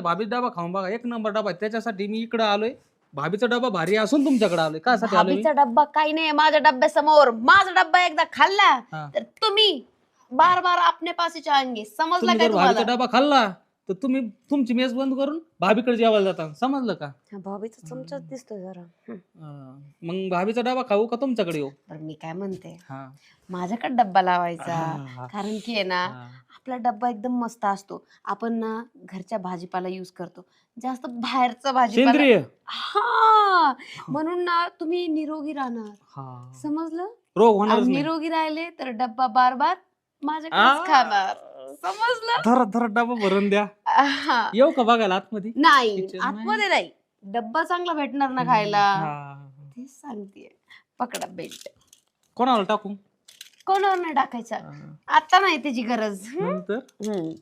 भाभी डबा खाऊन बघा एक नंबर डबा आहे. त्याच्यासाठी मी इकडे आलोय भाभीचा डबा भारी असून तुमच्याकडे आलोय मी? भाभीचा डब्बा काही नाही माझ्या डब्यासमोर माझा डब्बा एकदा खाल्ला हा. तर तुम्ही बार बार आपने पासे चाहेंगे समजला तुम्ही काय जर भाभीचा तुम्हाला डबा खाल्ला तर तुम्ही तुमची मेस बंद करून भाभीकडे जेवायला जाता. समजलं का? भाभीचा चमचाच दिसतोय जरा. हं. अं, मग भाभीचा डबा खाऊ का तुमच्याकडे येऊ? बरं मी काय म्हणते? हा. माझ्याकडे डब्बा लावायचा. हा. कारण की आहे ना हा. आपला डब्बा एकदम मस्त असतो. आपण ना घरच्या भाजीपाला युज करतो. जास्त बाहेरचा भाजीपाला सेंद्रिय. हा. म्हणून ना तुम्ही निरोगी राहणार. हा. समजलं? रोग होणारच आणि नाही. निरोगी राहिले तर डब्बा बार बार आ. माझ्याकडेच खाणार. समजलं? धर धर डबा भरून द्या. हा. येऊ का बघायला आतमध्ये नाही Kitchen. आतमध्ये नाही डब्बा चांगला भेटणार ना खायला हा. तेच सांगते पकडा बेल्ट कोणाला टाकू कोणावर नाही टाकायचा आता नाही त्याची गरज हं? नंतर हं. हं.